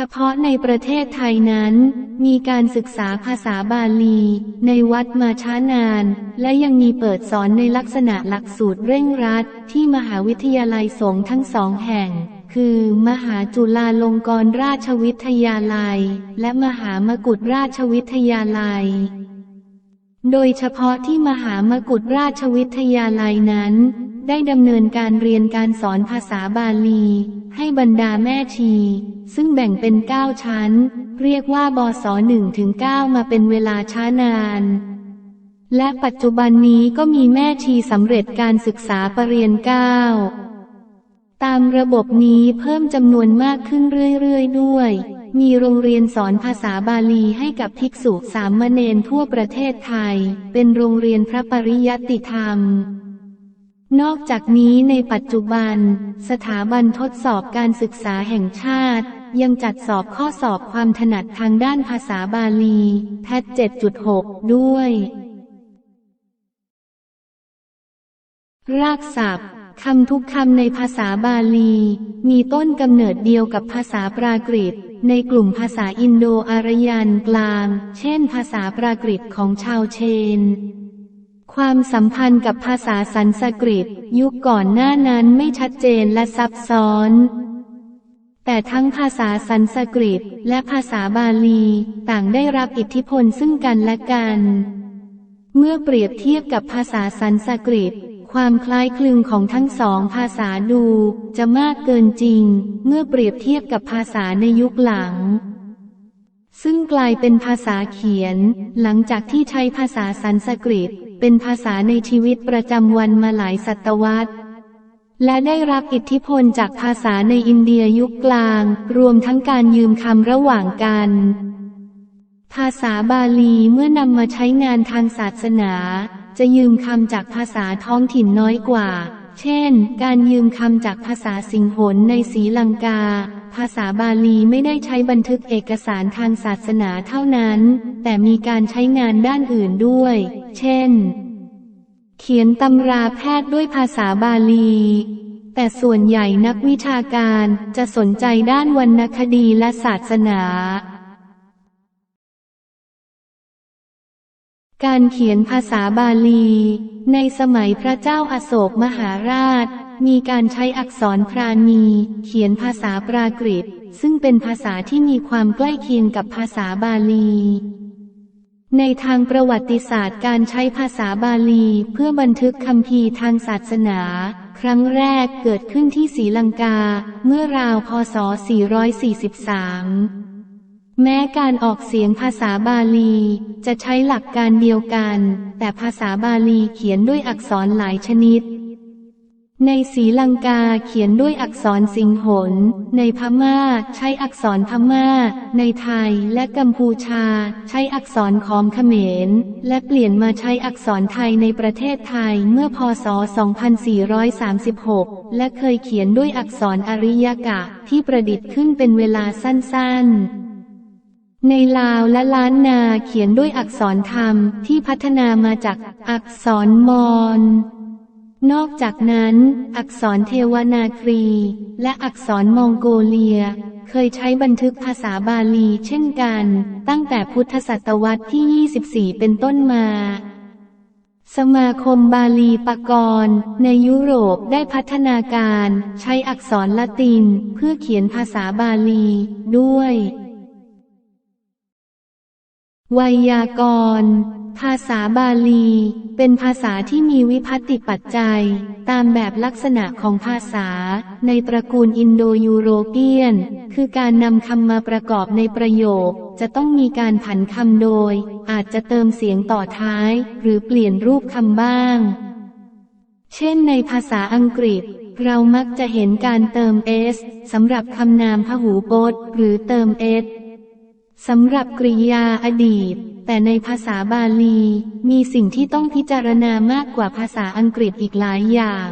เฉพาะในประเทศไทยนั้น มีการศึกษาภาษาบาลี ในวัดมาช้านาน และยังมีเปิดสอนในลักษณะหลักสูตรเร่งรัด ที่มหาวิทยาลัยสงฆ์ทั้งสองแห่ง คือ มหาจุฬาลงกรณราชวิทยาลัย และมหามกุฏราชวิทยาลัยโดยเฉพาะที่มหามกุฏราชวิทยาลัยนั้น ได้ดำเนินการเรียนการสอนภาษาบาลี ให้บรรดาแม่ชี ซึ่งแบ่งเป็นเก้าชั้น เรียกว่าบศหนึ่งถึงเก้ามาเป็นเวลาช้านาน และปัจจุบันนี้ก็มีแม่ชีสำเร็จการศึกษาปรริญญาเก้าตามระบบนี้เพิ่มจำนวนมากขึ้นเรื่อยๆ ด้วย มีโรงเรียนสอนภาษาบาลีให้กับภิกษุสามเณรทั่วประเทศไทย เป็นโรงเรียนพระปริยัติธรรม นอกจากนี้ในปัจจุบัน สถาบันทดสอบการศึกษาแห่งชาติ ยังจัดสอบข้อสอบความถนัดทางด้านภาษาบาลี แพท 7.6 ด้วย รากศัพท์คำทุกคำในภาษาบาลี มีต้นกำเนิดเดียวกับภาษาปรากฤต ในกลุ่มภาษาอินโดอารยันกลาง เช่นภาษาปรากฤตของชาวเชน ความสัมพันธ์กับภาษาสันสกฤต ยุคก่อนหน้านั้นไม่ชัดเจนและซับซ้อน แต่ทั้งภาษาสันสกฤตและภาษาบาลี ต่างได้รับอิทธิพลซึ่งกันและกัน เมื่อเปรียบเทียบกับภาษาสันสกฤตความคล้ายคลึงของทั้งสองภาษาดูจะมากเกินจริง เมื่อเปรียบเทียบกับภาษาในยุคหลัง ซึ่งกลายเป็นภาษาเขียน หลังจากที่ใช้ภาษาสันสกฤต เป็นภาษาในชีวิตประจำวันมาหลายศตวรรษ และได้รับอิทธิพลจากภาษาในอินเดียยุคกลาง รวมทั้งการยืมคำระหว่างกัน ภาษาบาลีเมื่อนำมาใช้งานทางศาสนา จะยืมคำจากภาษาท้องถิ่นน้อยกว่า เช่น การยืมคำจากภาษาสิงหนในศรีลังกา ภาษาบาลีไม่ได้ใช้บันทึกเอกสารทางศาสนาเท่านั้น แต่มีการใช้งานด้านอื่นด้วย เช่น เขียนตำราแพทย์ด้วยภาษาบาลีแต่ส่วนใหญ่นักวิชาการจะสนใจด้านวรรณคดีและศาสนา การเขียนภาษาบาลี ในสมัยพระเจ้าอาโศกมหาราช มีการใช้อักษรพราณี เขียนภาษาปรากฤต ซึ่งเป็นภาษาที่มีความใกล้เคียงกับภาษาบาลี ในทางประวัติศาสตร์การใช้ภาษาบาลีเพื่อบันทึกคำพีทางศาสนา ครั้งแรกเกิดขึ้นที่ศรีลังกา เมื่อราวพศ 443 แม้การออกเสียงภาษาบาลี จะใช้หลักการเดียวกัน แต่ภาษาบาลีเขียนด้วยอักษรหลายชนิด ในศรีลังกาเขียนด้วยอักษรสิงหน ในพม่าใช้อักษรพม่า ในไทยและกัมพูชา ใช้อักษรขอมเขมร และเปลี่ยนมาใช้อักษรไทยในประเทศไทยเมื่อพศ 2436 และเคยเขียนด้วยอักษรอริยกะที่ประดิษฐ์ขึ้นเป็นเวลาสั้นๆ ในลาวและล้านนาเขียนด้วยอักษรธรรมที่พัฒนามาจากอักษรมอญนอกจากนั้น อักษรเทวนาครี และอักษรมองโกเลีย เคยใช้บันทึกภาษาบาลีเช่นกัน ตั้งแต่พุทธศตวรรษที่ 24 เป็นต้นมา สมาคมบาลีปกรณ์ในยุโรปได้พัฒนาการ ใช้อักษรละตินเพื่อเขียนภาษาบาลีด้วย ไวยากรณ์ ภาษาบาลี เป็นภาษาที่มีวิพัตติปัจจัย ตามแบบลักษณะของภาษา ในตระกูลอินโดยูโรเปียน คือการนำคำมาประกอบในประโยค จะต้องมีการผันคำโดย อาจจะเติมเสียงต่อท้าย หรือเปลี่ยนรูปคำบ้าง เช่นในภาษาอังกฤษ เรามักจะเห็นการเติม s สำหรับคำนามพหูพจน์ หรือเติม s สำหรับกริยาอดีต แต่ในภาษาบาลี มีสิ่งที่ต้องพิจารณามากกว่าภาษาอังกฤษอีกหลายอย่าง